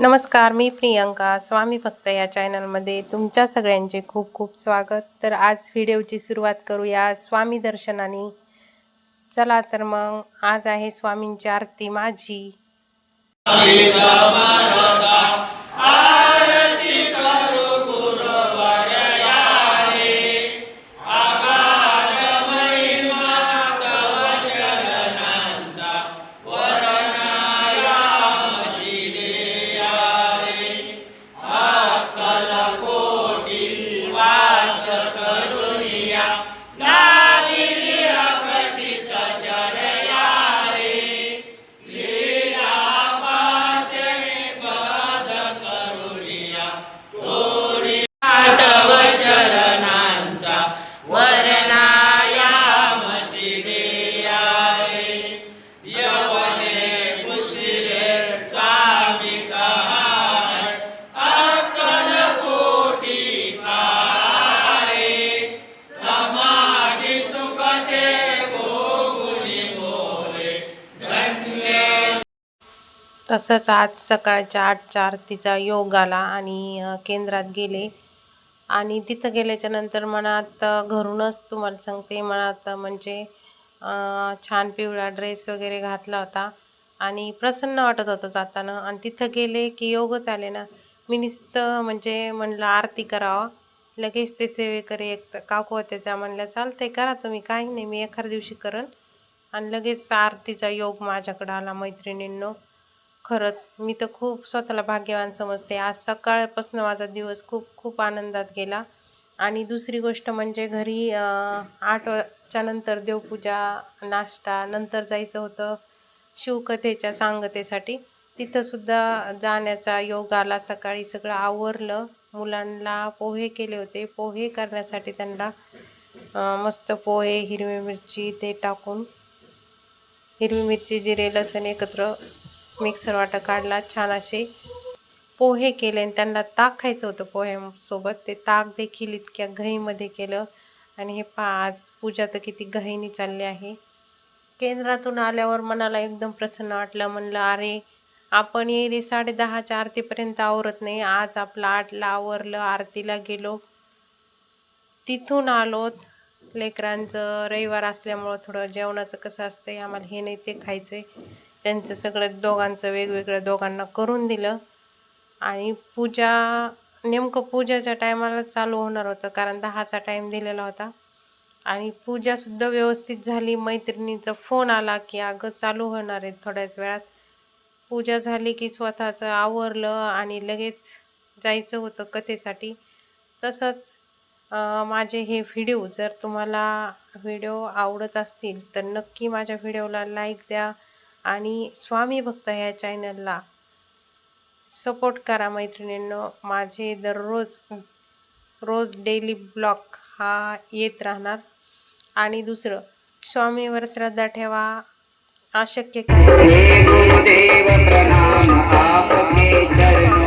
नमस्कार मी प्रियंका स्वामी भक्त या चॅनलमध्ये तुमच्या सगळ्यांचे खूप खूप स्वागत. तर आज व्हिडिओची सुरुवात करूया स्वामी दर्शनाने. चला तर मग आज आहे स्वामींची आरती माझी. तसंच आज सकाळच्या आठ चार तिचा योग आला आणि केंद्रात गेले. आणि तिथं गेल्याच्यानंतर मनात घरूनच तुम्हाला सांगते मनात म्हणजे छान पिवळा ड्रेस वगैरे घातला होता. आणि प्रसन्न वाटत होतं जाताना. आणि तिथं गेले की योगच आले ना. मी नुसतं म्हणजे म्हणलं आरती करावा. लगेच ते सेवेकरी एक काकू होते त्या म्हणल्या चालतंय करा तुम्ही. काही नाही मी एखाद्या दिवशी करन. आणि लगेच आरतीचा योग माझ्याकडं आला मैत्रिणींनो. खरंच मी तर खूप स्वतःला भाग्यवान समजते. आज सकाळपासून माझा दिवस खूप खूप आनंदात गेला. आणि दुसरी गोष्ट म्हणजे घरी आठच्या नंतर देवपूजा नाश्ता नंतर जायचं होतं शिवकथेच्या सांगतेसाठी. तिथंसुद्धा जाण्याचा योग आला. सकाळी सगळं आवरलं. मुलांना पोहे केले होते. पोहे करण्यासाठी त्यांना मस्त पोहे हिरवी मिरची ते टाकून हिरवी मिरची जिरे लसण एकत्र मिक्सर वाटा काढला छान असे पोहे केले आणि त्यांना ताक खायचं होतं पोह्यासोबत. ते ताक देखील इतक्या घाईमध्ये केलं. आणि हे पहा आज पूजा तर किती घाईने चालली आहे. केंद्रातून आल्यावर मनाला एकदम प्रसन्न वाटलं. म्हणलं अरे आपण येईल साडे दहाच्या आरतीपर्यंत आवरत नाही. आज आपलं आठला आवरलं आरतीला गेलो. तिथून आलोत लेकरांचं रविवार असल्यामुळं थोडं जेवणाचं कसं असतंय आम्हाला हे नाही ते खायचंय. त्यांचं सगळं दोघांचं वेगवेगळं दोघांना करून दिलं. आणि पूजा नेमकं पूजाच्या टायमाला चालू होणार होतं कारण दहाचा टाईम दिलेला होता. आणि पूजासुद्धा व्यवस्थित झाली. मैत्रिणीचा फोन आला की अगं चालू होणार आहे थोड्याच वेळात. पूजा झाली की स्वतःचं आवरलं आणि लगेच जायचं होतं कथेसाठी. तसंच माझे हे व्हिडिओ जर तुम्हाला व्हिडिओ आवडत असतील तर नक्की माझ्या व्हिडिओला लाईक द्या. आणि स्वामी भक्त ह्या चॅनलला सपोर्ट करा मैत्रिणींनो. माझे दररोज रोज डेली ब्लॉग हा येत राहणार. आणि दुसरं स्वामीवर श्रद्धा ठेवा. अशक्य काय?